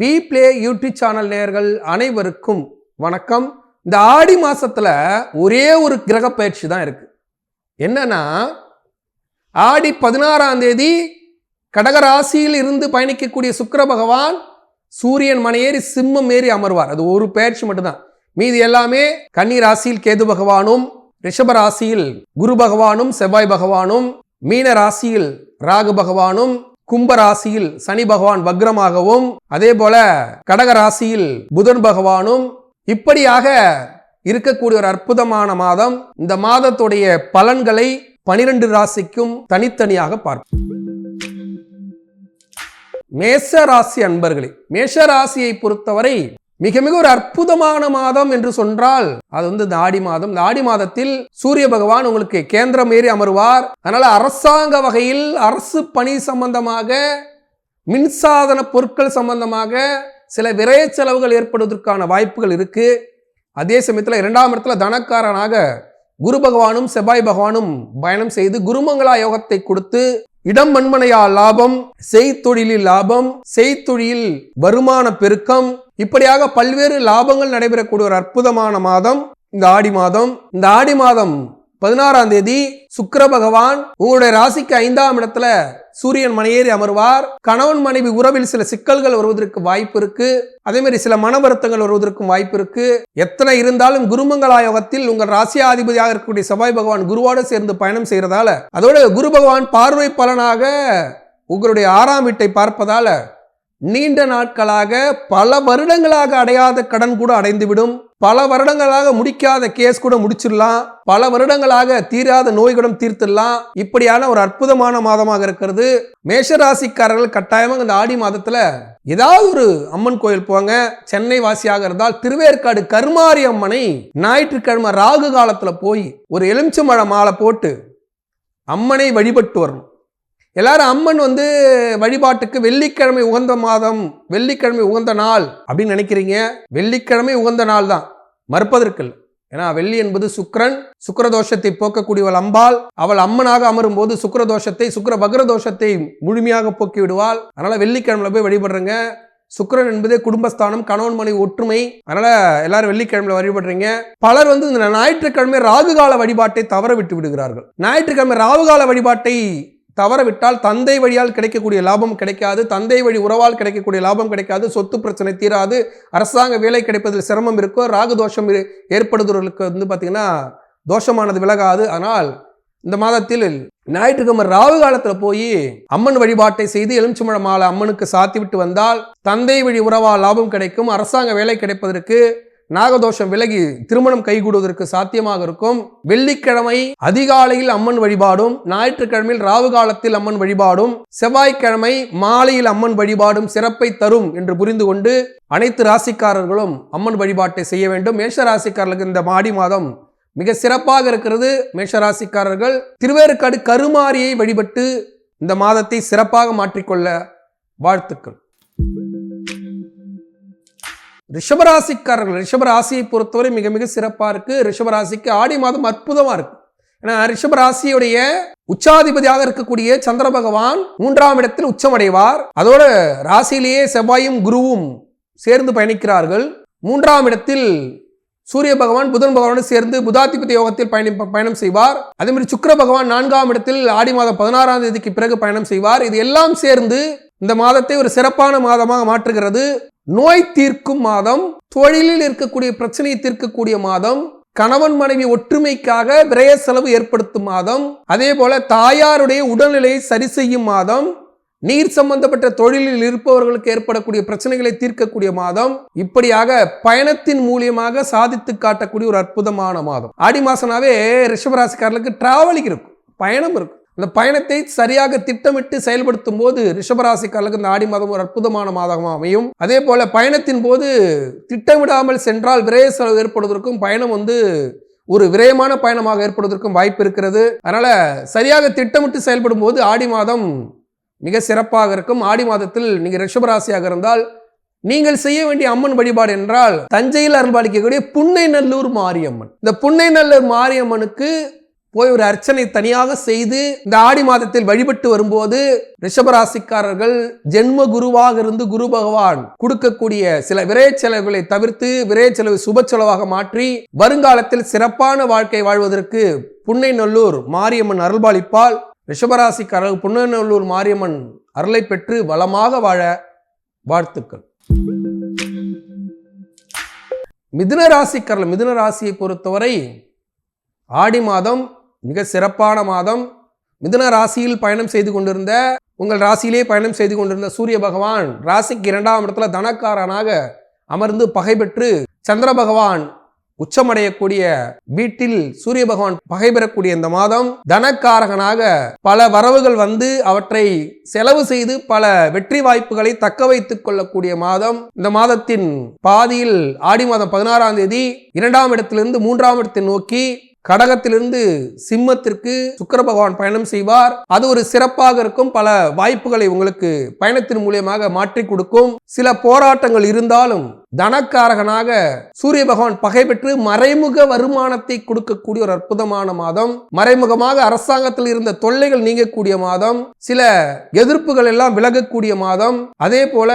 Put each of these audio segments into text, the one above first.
We play YouTube channel நேயர்கள் அனைவருக்கும் வணக்கம். இந்த ஆடி மாசத்துல ஒரே ஒரு கிரக பயிற்சி தான் இருக்கு. என்னன்னா ஆடி பதினாறாம் தேதி கடகராசியில் இருந்து பயணிக்கக்கூடிய சுக்கர பகவான் சூரியன் மனையேறி சிம்மம் ஏறி அமர்வார். அது ஒரு பயிற்சி மட்டும்தான். மீதி எல்லாமே கன்னி ராசியில் கேது பகவானும் ரிஷப ராசியில் குரு பகவானும் செவ்வாய் பகவானும் மீன ராசியில் ராகு பகவானும் கும்பராசியில் சனி பகவான் வக்ரமாகவும் அதே போல கடக ராசியில் புதன் பகவானும் இப்படியாக இருக்கக்கூடிய ஒரு அற்புதமான மாதம். இந்த மாதத்துடைய பலன்களை பனிரெண்டு ராசிக்கும் தனித்தனியாக பார்ப்போம். மேஷ ராசி அன்பர்களே மேஷ ராசியை பொறுத்தவரை மிக மிக ஒரு அற்புதமான மாதம் என்று சொன்னால் அது வந்து இந்த ஆடி மாதம். இந்த ஆடி மாதத்தில் சூரிய பகவான் உங்களுக்கு கேந்திரம் ஏறி அமருவார். அதனால அரசாங்க வகையில் அரசு பணி சம்பந்தமாக மின்சாதன பொருட்கள் சம்பந்தமாக சில விரைய செலவுகள் ஏற்படுவதற்கான வாய்ப்புகள் இருக்கு. அதே சமயத்தில் இரண்டாம் இடத்துல தனக்காரனாக குரு பகவானும் செவ்வாய் பகவானும் பயணம் செய்து குருமங்களா யோகத்தை கொடுத்து இடம் மண்மனையா லாபம் செய்தொழிலில் லாபம் செய்தொழில் வருமான பெருக்கம். இப்படியாக பல்வேறு லாபங்கள் நடைபெறக்கூடிய ஒரு அற்புதமான மாதம் இந்த ஆடி மாதம். இந்த ஆடி மாதம் பதினாறாம் தேதி சுக்கர பகவான் உங்களுடைய ராசிக்கு ஐந்தாம் இடத்துல சூரியன் மனையேறி அமர்வார். கணவன் மனைவி உறவில் சில சிக்கல்கள் வருவதற்கு வாய்ப்பு இருக்கு. அதே மாதிரி சில மன வருத்தங்கள் வருவதற்கும் வாய்ப்பு இருக்கு. எத்தனை இருந்தாலும் குருமங்களாயோகத்தில் உங்கள் ராசியாதிபதியாக இருக்கக்கூடிய செவ்வாய் பகவான் குருவோடு சேர்ந்து பயணம் செய்யறதால அதோட குரு பகவான் பார்வை பலனாக உங்களுடைய ஆறாம் வீட்டை பார்ப்பதால நீண்ட நாட்களாக பல வருடங்களாக அடையாத கடன் கூட அடைந்துவிடும். பல வருடங்களாக முடிக்காத கேஸ் கூட முடிச்சிடலாம். பல வருடங்களாக தீராத நோய் கூட தீர்த்திடலாம். இப்படியான ஒரு அற்புதமான மாதமாக இருக்கிறது. மேஷராசிக்காரர்கள் கட்டாயமாக இந்த ஆடி மாதத்துல ஏதாவது ஒரு அம்மன் கோயில் போங்க சென்னை வாசியாக இருந்தால் திருவேற்காடு கருமாரி அம்மனை ஞாயிற்றுக்கிழமை ராகு காலத்துல போய் ஒரு எலுமிச்சம்பழ மாலை போட்டு அம்மனை வழிபட்டு வரணும். எல்லாரும் அம்மன் வந்து வழிபாட்டுக்கு வெள்ளிக்கிழமை உகந்த மாதம் வெள்ளிக்கிழமை உகந்த நாள் அப்படின்னு நினைக்கிறீங்க? வெள்ளிக்கிழமை உகந்த நாள் தான். மறுப்பதற்கில் ஏன்னா வெள்ளி என்பது சுக்கரன் சுக்கிர தோஷத்தை போக்கக்கூடியவள் அம்பாள். அவள் அம்மனாக அமரும் போது சுக்கரதோஷத்தை தோஷத்தை சுக்கிர தோஷத்தை முழுமையாக போக்கி விடுவாள் அதனால வெள்ளிக்கிழமையில போய் வழிபடுறங்க. சுக்கரன் என்பதே குடும்பஸ்தானம் கணவன் மனைவி ஒற்றுமை. அதனால எல்லாரும் வெள்ளிக்கிழமையில வழிபடுறீங்க. பலர் வந்து இந்த ஞாயிற்றுக்கிழமை ராகுகால வழிபாட்டை தவற விட்டு விடுகிறார்கள். ஞாயிற்றுக்கிழமை ராகுகால வழிபாட்டை தவறவிட்டால் தந்தை வழியால் கிடைக்கக்கூடிய லாபம் கிடைக்காது தந்தை வழி உறவால் கிடைக்கக்கூடிய லாபம் கிடைக்காது சொத்து பிரச்சனை தீராது அரசாங்க வேலை கிடைப்பதில் சிரமம் இருக்கும் ராகு தோஷம் இரு- வந்து பார்த்திங்கன்னா தோஷமானது விலகாது. ஆனால் இந்த மாதத்தில் ஞாயிற்றுக்கிழமை ராகு காலத்தில் போய் அம்மன் வழிபாட்டை செய்து எலுமிச்சம்பழ மாலை அம்மனுக்கு சாத்தி விட்டு வந்தால் தந்தை வழி உறவால் லாபம் கிடைக்கும் அரசாங்க வேலை கிடைப்பதற்கு நாகதோஷம் விலகி திருமணம் கைகூடுவதற்கு சாத்தியமாக இருக்கும். வெள்ளிக்கிழமை அதிகாலையில் அம்மன் வழிபாடும் ஞாயிற்றுக்கிழமையில் ராவு காலத்தில் அம்மன் வழிபாடும் செவ்வாய்க்கிழமை மாலையில் அம்மன் வழிபாடும் சிறப்பை தரும் என்று புரிந்து கொண்டு அனைத்து ராசிக்காரர்களும் அம்மன் வழிபாட்டை செய்ய வேண்டும். மேஷ ராசிக்காரர்களுக்கு இந்த மாடி மாதம் மிக சிறப்பாக இருக்கிறது. மேஷராசிக்காரர்கள் திருவேற்காடு கருமாரியை வழிபட்டு இந்த மாதத்தை சிறப்பாக மாற்றிக்கொள்ள வாழ்த்துக்கள். ரிஷபராசிக்காரர்கள் ரிஷபராசியை பொறுத்தவரை மிக மிக சிறப்பாக இருக்கு. ரிஷபராசிக்கு ஆடி மாதம் அற்புதமாக இருக்கு. ஏன்னா ரிஷபராசியுடைய உச்சாதிபதியாக இருக்கக்கூடிய சந்திர பகவான் மூன்றாம் இடத்தில் உச்சமடைவார். அதோட ராசியிலேயே செவ்வாயும் குருவும் சேர்ந்து பயணிக்கிறார்கள். மூன்றாம் இடத்தில் சூரிய பகவான் புதன் பகவானோடு சேர்ந்து புதாதிபதி யோகத்தில் பயணி பயணம் செய்வார். அதே மாதிரி சுக்கர பகவான் நான்காம் இடத்தில் ஆடி மாதம் பதினாறாம் தேதிக்கு பிறகு பயணம் செய்வார். இது எல்லாம் சேர்ந்து இந்த மாதத்தை ஒரு சிறப்பான மாதமாக மாற்றுகிறது. நோய் தீர்க்கும் மாதம் தொழிலில் இருக்கக்கூடிய பிரச்சனையை தீர்க்கக்கூடிய மாதம் கணவன் மனைவி ஒற்றுமைக்காக விரய செலவு ஏற்படுத்தும் மாதம் அதே போல தாயாருடைய உடல்நிலையை சரி செய்யும் மாதம் நீர் சம்பந்தப்பட்ட தொழிலில் இருப்பவர்களுக்கு ஏற்படக்கூடிய பிரச்சனைகளை தீர்க்கக்கூடிய மாதம் இப்படியாக பயணத்தின் மூலியமாக சாதித்து காட்டக்கூடிய ஒரு அற்புதமான மாதம். ஆடி மாசனாவே ரிஷபராசிக்காரர்களுக்கு டிராவலிங் இருக்கும் பயணம் இருக்கும். அந்த பயணத்தை சரியாக திட்டமிட்டு செயல்படுத்தும் போது ரிஷபராசிக்காரர்களுக்கு இந்த ஆடி மாதம் ஒரு அற்புதமான மாதமாக அமையும். அதே போல பயணத்தின் போது திட்டமிடாமல் சென்றால் விரைய செலவு ஏற்படுவதற்கும் பயணம் வந்து ஒரு விரயமான பயணமாக ஏற்படுவதற்கும் வாய்ப்பு இருக்கிறது. அதனால சரியாக திட்டமிட்டு செயல்படும் போது ஆடி மாதம் மிக சிறப்பாக இருக்கும். ஆடி மாதத்தில் நீங்கள் ரிஷபராசியாக இருந்தால் நீங்கள் செய்ய வேண்டிய அம்மன் வழிபாடு என்றால் தஞ்சையில் அருள்பாலிக்கக்கூடிய புன்னை நல்லூர் மாரியம்மன். இந்த புன்னை நல்லூர் மாரியம்மனுக்கு போய் ஒரு அர்ச்சனை தனியாக செய்து இந்த ஆடி மாதத்தில் வழிபட்டு வரும்போது ரிஷபராசிக்காரர்கள் ஜென்ம குருவாக இருந்து குரு பகவான் கொடுக்கக்கூடிய சில விரை செலவுகளை தவிர்த்து விரைச்செலவு செலவு சுப செலவாக மாற்றி வருங்காலத்தில் சிறப்பான வாழ்க்கை வாழ்வதற்கு புன்னைநல்லூர் மாரியம்மன் அருள்பாலிப்பால் ரிஷபராசிக்காரர்கள் புன்னைநல்லூர் மாரியம்மன் அருளை பெற்று வளமாக வாழ வாழ்த்துக்கள். மிதுன ராசிக்காரர்கள் மிதுன ராசியை பொறுத்தவரை ஆடி மாதம் மிக சிறப்பான மாதம். மிதுன ராசியில் பயணம் செய்து கொண்டிருந்த உங்கள் ராசியிலே பயணம் செய்து கொண்டிருந்த சூரிய பகவான் ராசிக்கு இரண்டாம் இடத்துல தனக்காரனாக அமர்ந்து பகை பெற்று சந்திர பகவான் உச்சமடையக்கூடிய வீட்டில் சூரிய பகவான் பகை பெறக்கூடிய இந்த மாதம் தனக்காரகனாக பல வரவுகள் வந்து அவற்றை செலவு செய்து பல வெற்றி வாய்ப்புகளை தக்க வைத்துக் கொள்ளக்கூடிய மாதம். இந்த மாதத்தின் பாதியில் ஆடி மாதம் பதினாறாம் தேதி இரண்டாம் இடத்திலிருந்து மூன்றாம் இடத்தை நோக்கி கடகத்திலிருந்து சிம்மத்திற்கு சுக்கர பகவான் பயணம் செய்வார். அது ஒரு சிறப்பாக இருக்கும். பல வாய்ப்புகளை உங்களுக்கு பயணத்தின் மூலியமாக மாற்றி கொடுக்கும். சில போராட்டங்கள் இருந்தாலும் தனக்காரகனாக சூரிய பகவான் பகை பெற்று மறைமுக வருமானத்தை கொடுக்கக்கூடிய ஒரு அற்புதமான மாதம். மறைமுகமாக அரசாங்கத்தில் இருந்த தொல்லைகள் நீங்கக்கூடிய மாதம். சில எதிர்ப்புகள் எல்லாம் விலகக்கூடிய மாதம். அதே போல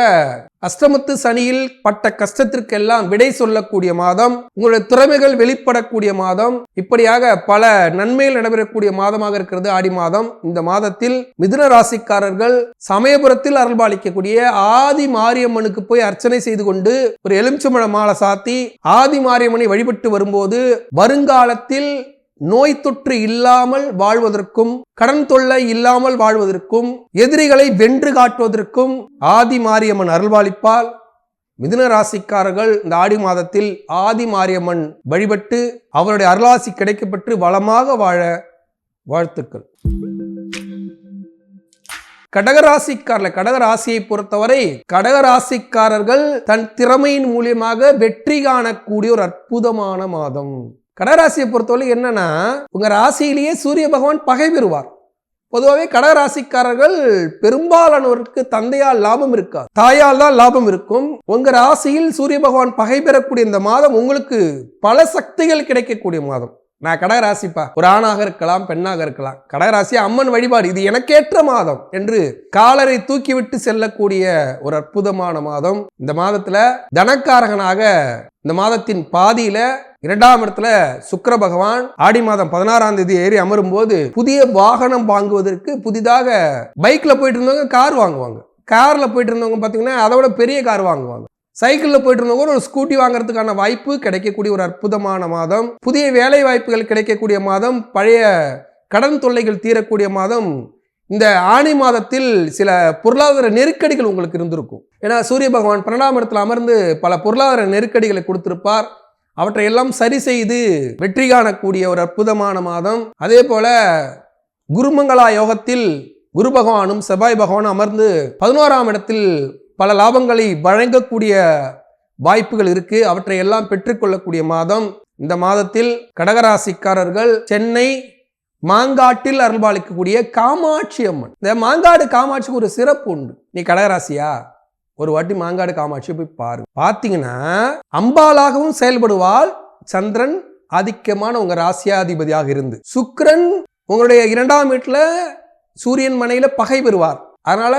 அஷ்டமத்து சனியில் பட்ட கஷ்டத்திற்கெல்லாம் விடை சொல்லக்கூடிய மாதம் உங்களுடைய திறமைகள் வெளிப்படக்கூடிய மாதம் இப்படியாக பல நன்மைகள் நடைபெறக்கூடிய மாதமாக இருக்கிறது ஆடி மாதம். இந்த மாதத்தில் மிதுன ராசிக்காரர்கள் சமயபுரத்தில் அருள்பாலிக்கக்கூடிய ஆதி மாரியம்மனுக்கு போய் அர்ச்சனை செய்து கொண்டு ஒரு எலுமிச்சம்பழ மாலை சாத்தி ஆதி மாரியம்மனை வழிபட்டு வரும்போது வருங்காலத்தில் நோய் தொற்று இல்லாமல் வாழ்வதற்கும் கடன் தொல்லை இல்லாமல் வாழ்வதற்கும் எதிரிகளை வென்று காட்டுவதற்கும் ஆதி மாரியம்மன் அருள்வாளிப்பால் மிதுன ராசிக்காரர்கள் இந்த ஆடி மாதத்தில் ஆதி மாரியம்மன் வழிபட்டு அவருடைய அருளாசி கிடைக்கப்பட்டு வளமாக வாழ வாழ்த்துக்கள். கடகராசிக்காரர்கள் கடகராசியை பொறுத்தவரை கடகராசிக்காரர்கள் தன் திறமையின் மூலியமாக வெற்றி காணக்கூடிய ஒரு அற்புதமான மாதம். கடகராசியை பொறுத்தவரை என்னன்னா உங்க ராசியிலேயே சூரிய பகவான் பகை பெறுவார். பொதுவாகவே கடகராசிக்காரர்கள் பெரும்பாலானவருக்கு தந்தையால் லாபம் இருக்கா தாயால் தான் லாபம் இருக்கும். உங்க ராசியில் சூரிய பகவான் பகை பெறக்கூடிய இந்த மாதம் உங்களுக்கு பல சக்திகள் கிடைக்கக்கூடிய மாதம். நான் கடகராசிப்பா ஒரு ஆணாக இருக்கலாம் பெண்ணாக இருக்கலாம். கடகராசி அம்மன் வழிபாடு இது எனக்கேற்ற மாதம் என்று காலரை தூக்கிவிட்டு செல்லக்கூடிய ஒரு அற்புதமான மாதம். இந்த மாதத்துல தனக்காரகனாக இந்த மாதத்தின் பாதியில இரண்டாம் இடத்துல சுக்கர பகவான் ஆடி மாதம் பதினாறாம் தேதி ஏறி அமரும் போது புதிய வாகனம் வாங்குவதற்கு புதிதாக பைக்ல போயிட்டு இருந்தவங்க கார் வாங்குவாங்க. கார்ல போயிட்டு இருந்தவங்க பாத்தீங்கன்னா அதோட பெரிய கார் வாங்குவாங்க. சைக்கிளில் போயிட்டு இருந்தவங்க ஒரு ஸ்கூட்டி வாங்குறதுக்கான வாய்ப்பு கிடைக்கக்கூடிய ஒரு அற்புதமான மாதம். புதிய வேலை வாய்ப்புகள் கிடைக்கக்கூடிய மாதம். பழைய கடன் தொல்லைகள் தீரக்கூடிய மாதம். இந்த ஆணி மாதத்தில் சில பொருளாதார நெருக்கடிகள் உங்களுக்கு இருந்திருக்கும். ஏன்னா சூரிய பகவான் பன்னெண்டாம் இடத்துல அமர்ந்து பல பொருளாதார நெருக்கடிகளை கொடுத்திருப்பார். அவற்றை எல்லாம் சரி செய்து வெற்றி காணக்கூடிய ஒரு அற்புதமான மாதம். அதே போல குருமங்களா யோகத்தில் குரு பகவானும் செவ்வாய் பகவானும் அமர்ந்து பதினோராம் இடத்தில் பல லாபங்களை வழங்கக்கூடிய வாய்ப்புகள் இருக்கு. அவற்றை எல்லாம் பெற்றுக்கொள்ளக்கூடிய மாதம். இந்த மாதத்தில் கடகராசிக்காரர்கள் சென்னை மாங்காட்டில் அருள்பாலிக்கக்கூடிய காமாட்சி அம்மன். இந்த மாங்காடு காமாட்சிக்கு ஒரு சிறப்பு உண்டு. நீ கடகராசியா? ஒரு வாட்டி மாங்காடு காமாட்சி போய் பாருங்க. பார்த்தீங்கன்னா அம்பாலாகவும் செயல்படுவாள் சந்திரன் ஆதிக்கமான உங்க ராசியாதிபதியாக இருந்து. சுக்ரன் உங்களுடைய இரண்டாம் வீட்டில் சூரியன் மனையில பகை பெறுவார். அதனால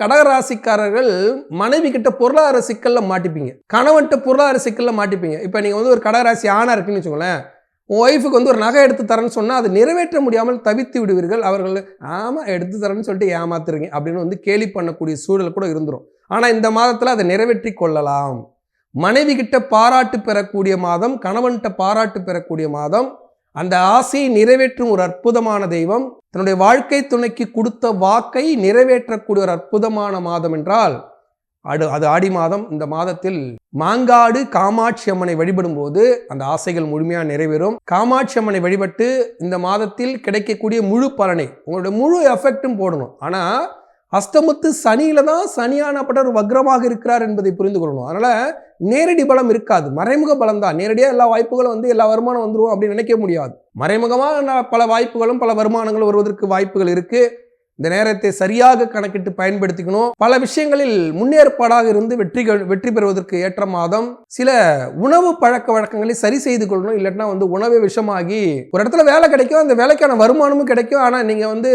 கடகராசிக்காரர்கள் மனைவி கிட்ட பொருளாதார சிக்கல்ல மாட்டிப்பீங்க. கணவன்கிட்ட பொருளாதார சிக்கல்ல மாட்டிப்பீங்க. இப்போ நீங்க வந்து ஒரு கடகராசி ஆணா இருக்குன்னு வச்சுக்கோங்களேன். உன் ஒய்ஃபுக்கு வந்து ஒரு நகை எடுத்து தரேன்னு சொன்னால் அதை நிறைவேற்ற முடியாமல் தவித்து விடுவீர்கள். அவர்கள் ஆமாம் எடுத்து தரேன்னு சொல்லிட்டு ஏமாத்துறீங்க. அப்படின்னு வந்து கேலி பண்ணக்கூடிய சூழல் கூட இருந்துடும் ஆனால் இந்த மாதத்தில் அதை நிறைவேற்றி கொள்ளலாம். மனைவி கிட்ட பாராட்டு பெறக்கூடிய மாதம் கணவன்கிட்ட பாராட்டு பெறக்கூடிய மாதம் அந்த ஆசையை நிறைவேற்றும் ஒரு அற்புதமான தெய்வம் தன்னுடைய வாழ்க்கை துணைக்கு கொடுத்த வாக்கை நிறைவேற்றக்கூடிய ஒரு அற்புதமான மாதம் என்றால் அடு அது ஆடி மாதம் இந்த மாதத்தில் மாங்காடு காமாட்சி அம்மனை வழிபடும் போது அந்த ஆசைகள் முழுமையாக நிறைவேறும். காமாட்சி அம்மனை வழிபட்டு இந்த மாதத்தில் கிடைக்கக்கூடிய முழு பலனை உங்களுடைய முழு எஃபெக்டும் போடணும். ஆனால் அஸ்தமத்து சனியில தான் சனியானப்பட்ட வக்ரமாக இருக்கிறார் என்பதை புரிந்து கொள்ளணும். அதனால நேரடி பலம் இருக்காது. மறைமுக பலம் தான். நேரடியாக எல்லா வாய்ப்புகளும் வந்து எல்லா வருமானம் வந்துடும் அப்படின்னு நினைக்க முடியாது. மறைமுகமாக பல வாய்ப்புகளும் பல வருமானங்களும் வருவதற்கு வாய்ப்புகள் இருக்குது இந்த நேரத்தை சரியாக கணக்கிட்டு பயன்படுத்திக்கணும். பல விஷயங்களில் முன்னேற்பாடாக இருந்து வெற்றி வெற்றி பெறுவதற்கு ஏற்ற மாதம் சில உணவு பழக்க வழக்கங்களை சரி செய்து கொள்ளணும். இல்லைன்னா வந்து உணவே விஷமாகி ஒரு இடத்துல வேலை கிடைக்கும் அந்த வேலைக்கான வருமானமும் கிடைக்கும். ஆனால் நீங்கள் வந்து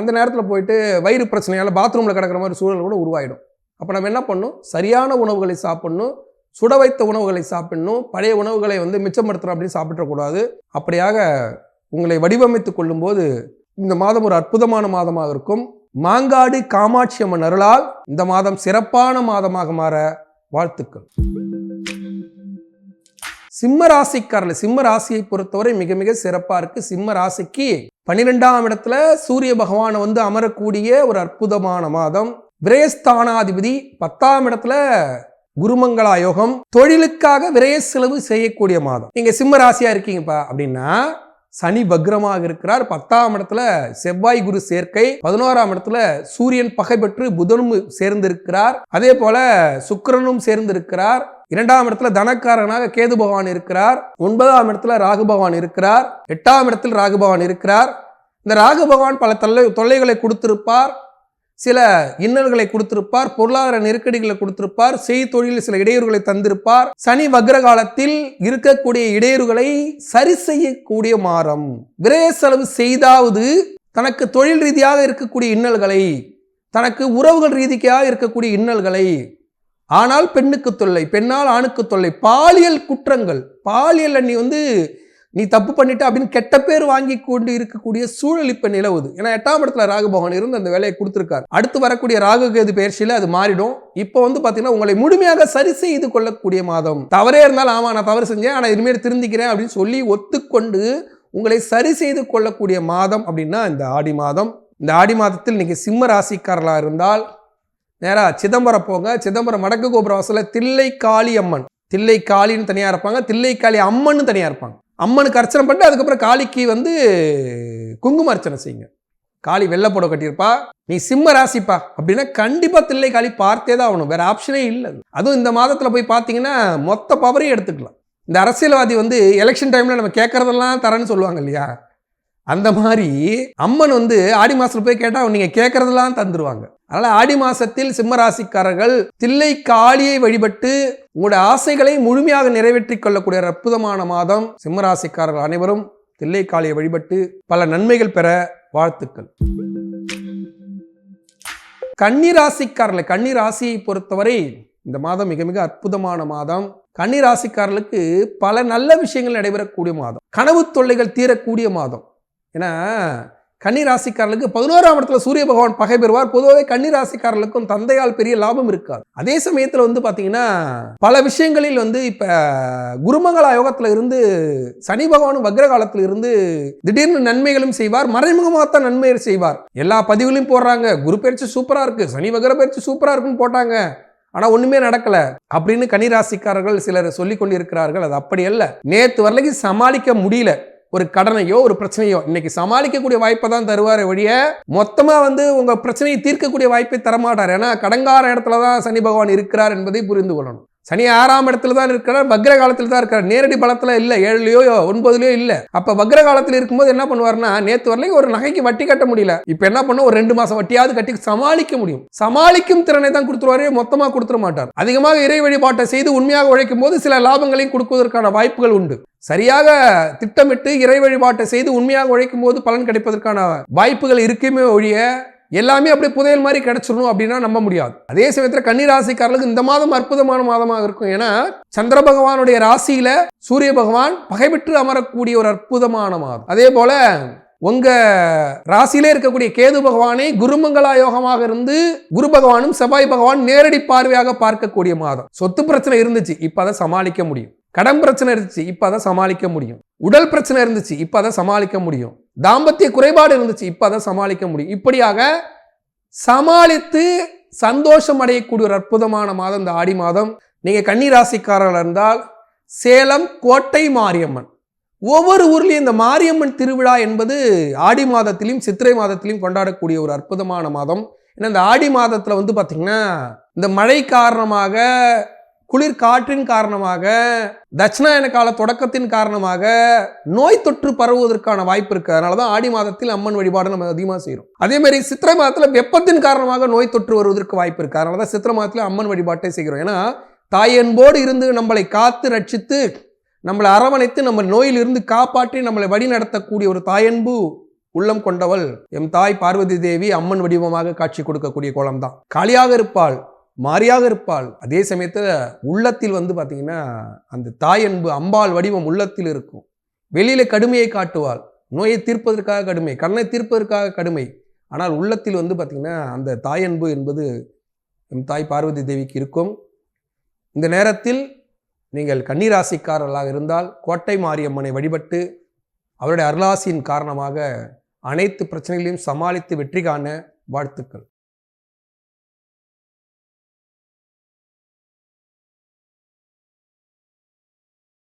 அந்த நேரத்தில் போயிட்டு வயிறு பிரச்சனையால் பாத்ரூமில் கிடக்கிற மாதிரி சூழல் கூட உருவாயிடும். அப்போ நம்ம என்ன பண்ணணும்? சரியான உணவுகளை சாப்பிடணும். சுட வைத்த உணவுகளை சாப்பிடணும். பழைய உணவுகளை வந்து மிச்சப்படுத்துகிறோம் அப்படின்னு சாப்பிடக்கூடாது. அப்படியாக உங்களை வடிவமைத்து கொள்ளும்போது இந்த மாதம் ஒரு அற்புதமான மாதமாக இருக்கும். மாங்காடு காமாட்சி அம்மன் அருளால் இந்த மாதம் சிறப்பான மாதமாக மாற வாழ்த்துக்கள். சிம்ம ராசிக்காரர்கள் சிம்ம ராசியை பொறுத்தவரை மிக மிக சிறப்பா இருக்கு. சிம்ம ராசிக்கு பன்னிரெண்டாம் இடத்துல சூரிய பகவான் வந்து அமரக்கூடிய ஒரு அற்புதமான மாதம். விரயஸ்தானாதிபதி பத்தாம் இடத்துல குருமங்களா யோகம் தொழிலுக்காக விரய செலவு செய்யக்கூடிய மாதம். நீங்க சிம்ம ராசியா இருக்கீங்கப்பா அப்படின்னா சனி பக்ரமாக இருக்கிறார். பத்தாம் இடத்துல செவ்வாய் குரு சேர்க்கை பதினோராம் இடத்துல சூரியன் பகை பெற்று புதனும் சேர்ந்திருக்கிறார். அதே போல சுக்கரனும் சேர்ந்திருக்கிறார். இரண்டாம் இடத்துல தனக்காரனாக கேது பகவான் இருக்கிறார். ஒன்பதாம் இடத்துல ராகு பகவான் இருக்கிறார். எட்டாம் இடத்தில் ராகு பகவான் இருக்கிறார். இந்த ராகு பகவான் பல தொல்லை தொல்லைகளை கொடுத்திருப்பார். சில இன்னல்களை கொடுத்திருப்பார் பொருளாதார நெருக்கடிகளை கொடுத்திருப்பார் செய்தொழில் சில இடையூறுகளை தந்திருப்பார். சனி வக்ர காலத்தில் இருக்கக்கூடிய இடையூறுகளை சரி செய்யக்கூடிய மாறம் விரைய செலவு செய்தாவது தனக்கு தொழில் ரீதியாக இருக்கக்கூடிய இன்னல்களை தனக்கு உறவுகள் ரீதிக்காக இருக்கக்கூடிய இன்னல்களை ஆனால் பெண்ணுக்கு தொல்லை பெண்ணால் ஆணுக்கு தொல்லை பாலியல் குற்றங்கள் பாலியல் அண்ணி வந்து நீ தப்பு பண்ணிட்ட அப்படின்னு கெட்ட பேர் வாங்கி கொண்டு இருக்கக்கூடிய சூழல் இப்ப நிலவுது. ஏன்னா எட்டாம் இடத்துல ராகு பகவான் இருந்து அந்த வேலையை கொடுத்துருக்காரு. அடுத்து வரக்கூடிய ராகு கேது பயிற்சியில அது மாறிடும். இப்போ வந்து பாத்தீங்கன்னா உங்களை முழுமையாக சரி செய்து கொள்ளக்கூடிய மாதம். தவறே இருந்தாலும் ஆமா நான் தவறு செஞ்சேன் ஆனா இனிமேல் திருந்திக்கிறேன் அப்படின்னு சொல்லி ஒத்துக்கொண்டு உங்களை சரி செய்து கொள்ளக்கூடிய மாதம் அப்படின்னா இந்த ஆடி மாதம். இந்த ஆடி மாதத்தில் நீங்க சிம்ம ராசிக்காரர்களாக இருந்தால் நேரா சிதம்பரம் போங்க. சிதம்பரம் வடக்கு கோபுர வாசல தில்லை காளி அம்மன். தில்லை காளின்னு தனியாக இருப்பாங்க. தில்லை காளி அம்மன்னு தனியாக இருப்பாங்க. அம்மனுக்கு அர்ச்சனை பண்ணிட்டு அதுக்கப்புறம் காளிக்கு வந்து குங்கும அர்ச்சனை செய்யுங்க. காளி வெள்ளப்படம் கட்டியிருப்பா. நீ சிம்ம ராசிப்பா. அப்படின்னா கண்டிப்பாக தில்லை காளி பார்த்தே தான் ஆகணும். வேறு ஆப்ஷனே இல்லை அதுவும் இந்த மாதத்தில் போய் பார்த்தீங்கன்னா மொத்த பவரையும் எடுத்துக்கலாம். இந்த அரசியல்வாதி வந்து எலெக்ஷன் டைமில் நம்ம கேட்குறதெல்லாம் தரேன்னு சொல்லுவாங்க இல்லையா? அந்த மாதிரி அம்மன் வந்து ஆடி மாதத்தில் போய் கேட்டால் நீங்கள் கேட்குறதெல்லாம் தந்துடுவாங்க அதனால் ஆடி மாசத்தில் சிம்மராசிக்காரர்கள் தில்லை காளியை வழிபட்டு உங்களுடைய ஆசைகளை முழுமையாக நிறைவேற்றி கொள்ளக்கூடிய ஒரு அற்புதமான மாதம் சிம்மராசிக்காரர்கள் அனைவரும் தில்லை காளியை வழிபட்டு பல நன்மைகள் பெற வாழ்த்துக்கள். கன்னிராசிக்காரர்கள் கன்னிராசியை பொறுத்தவரை இந்த மாதம் மிக மிக அற்புதமான மாதம். கன்னிராசிக்காரர்களுக்கு பல நல்ல விஷயங்கள் நடைபெறக்கூடிய மாதம். கனவு தொல்லைகள் தீரக்கூடிய மாதம். ஏன்னா கன்னிராசிக்காரர்களுக்கு பதினோராம் இடத்துல சூரிய பகவான் பகை பெறுவார். பொதுவாகவே கன்னிராசிக்காரர்களுக்கும் தந்தையால் பெரிய லாபம் இருக்காது. அதே சமயத்தில் வந்து பார்த்தீங்கன்னா பல விஷயங்களில் வந்து இப்போ குருமங்களா யோகத்தில் இருந்து சனி பகவானும் வக்ர காலத்தில் இருந்து திடீர்னு நன்மைகளும் செய்வார். மறைமுகமாக தான் நன்மைகள் செய்வார். எல்லா பதிவுலையும் போடுறாங்க. குரு பயிற்சி சூப்பராக இருக்கு. சனி வக்ர பயிற்சி சூப்பராக இருக்குன்னு போட்டாங்க. ஆனால் ஒன்றுமே நடக்கல அப்படின்னு கன்னிராசிக்காரர்கள் சிலர் சொல்லி கொண்டிருக்கிறார்கள். அது அப்படி அல்ல. நேற்று வரலைக்கு சமாளிக்க முடியல. ஒரு கடனையோ ஒரு பிரச்சனையோ இன்னைக்கு சமாளிக்கக்கூடிய வாய்ப்பை தான் தருவார் வழிய மொத்தமாக வந்து உங்கள் பிரச்சனையை தீர்க்கக்கூடிய வாய்ப்பை தரமாட்டார். ஏன்னா கடங்கார இடத்துல தான் சனி பகவான் இருக்கிறார் என்பதை புரிந்து கொள்ளணும். சனி ஆறாம் இடத்துல தான் இருக்கிறார் வக்ர காலத்தில் தான் இருக்கிறார். நேரடி பலத்தில் இல்லை ஏழுலையோ ஒன்பதுலையோ இல்லை. அப்போ வக்ர காலத்தில் இருக்கும்போது என்ன பண்ணுவார்னா நேற்று வரலையும் ஒரு நகைக்கு வட்டி கட்ட முடியல. இப்போ என்ன பண்ணும் ஒரு ரெண்டு மாதம் வட்டியாவது கட்டி சமாளிக்க முடியும். சமாளிக்கும் திறனை தான் கொடுத்துருவாரு மொத்தமாக கொடுத்துட மாட்டார். அதிகமாக இறை வழிபாட்டை செய்து உண்மையாக உழைக்கும் போது சில லாபங்களையும் கொடுப்பதற்கான வாய்ப்புகள் உண்டு. சரியாக திட்டமிட்டு இறை வழிபாட்டை செய்து உண்மையாக உழைக்கும் போது பலன் கிடைப்பதற்கான வாய்ப்புகள் இருக்குமே ஒழிய எல்லாமே அப்படியே புதையல் மாதிரி கிடைச்சிடணும் அப்படின்னா நம்ப முடியாது. அதே சமயத்தில் கன்னிராசிக்காரர்களுக்கு இந்த மாதம் அற்புதமான மாதமாக இருக்கும். ஏன்னா சந்திர பகவானுடைய ராசியில சூரிய பகவான் பகைவிட்டு அமரக்கூடிய ஒரு அற்புதமான மாதம். அதே போல உங்க ராசியிலே இருக்கக்கூடிய கேது பகவானை குருமங்களா யோகமாக இருந்து குரு பகவானும் செவ்வாய் பகவான் நேரடி பார்வையாக பார்க்கக்கூடிய மாதம். சொத்து பிரச்சனை இருந்துச்சு இப்ப அதை சமாளிக்க முடியும். கடன் பிரச்சனை இருந்துச்சு இப்ப அதை சமாளிக்க முடியும். உடல் பிரச்சனை இருந்துச்சு இப்ப அதை சமாளிக்க முடியும். தாம்பத்திய குறைபாடு இருந்துச்சு இப்போ அதை சமாளிக்க முடியும். இப்படியாக சமாளித்து சந்தோஷம் அடையக்கூடிய ஒரு அற்புதமான மாதம் இந்த ஆடி மாதம். நீங்கள் கன்னி ராசிக்காரர்கள் இருந்தால் சேலம் கோட்டை மாரியம்மன். ஒவ்வொரு ஊர்லேயும் இந்த மாரியம்மன் திருவிழா என்பது ஆடி மாதத்திலையும் சித்திரை மாதத்திலையும் கொண்டாடக்கூடிய ஒரு அற்புதமான மாதம். ஏன்னா இந்த ஆடி மாதத்தில் வந்து பார்த்திங்கன்னா இந்த மழை காரணமாக குளிர் காற்றின் காரணமாக தட்சிணாயன கால தொடக்கத்தின் காரணமாக நோய் தொற்று பரவுவதற்கான வாய்ப்பு இருக்கு. அதனால தான் ஆடி மாதத்தில் அம்மன் வழிபாடு நம்ம அதிகமாக செய்கிறோம் அதே மாதிரி சித்திரை மாதத்தில் வெப்பத்தின் காரணமாக நோய் தொற்று வருவதற்கு வாய்ப்பு இருக்கு. அதனால தான் சித்திரை மாதத்தில் அம்மன் வழிபாட்டை செய்கிறோம். ஏன்னா தாயன்போடு இருந்து நம்மளை காத்து ரட்சித்து நம்மளை அரவணைத்து நம்ம நோயிலிருந்து காப்பாற்றி நம்மளை வழி நடத்தக்கூடிய ஒரு தாயன்பு உள்ளம் கொண்டவள் எம் தாய் பார்வதி தேவி அம்மன் வடிவமாக காட்சி கொடுக்கக்கூடிய கோலம்தான். காலியாக இருப்பாள். மாரியாக இருப்பாள். அதே சமயத்தில் உள்ளத்தில் வந்து பார்த்தீங்கன்னா அந்த தாய் அன்பு அம்பாள் வடிவம் உள்ளத்தில் இருக்கும். வெளியில் கடுமையை காட்டுவாள். நோயை தீர்ப்பதற்காக கடுமை கண்ணை தீர்ப்பதற்காக கடுமை. ஆனால் உள்ளத்தில் வந்து பார்த்திங்கன்னா அந்த தாயன்பு என்பது எம் தாய் பார்வதி தேவிக்கு இருக்கும். இந்த நேரத்தில் நீங்கள் கன்னிராசிக்காரர்களாக இருந்தால் கோட்டை மாரியம்மனை வழிபட்டு அவருடைய அருளாசியின் காரணமாக அனைத்து பிரச்சனைகளையும் சமாளித்து வெற்றி காண வாழ்த்துக்கள்.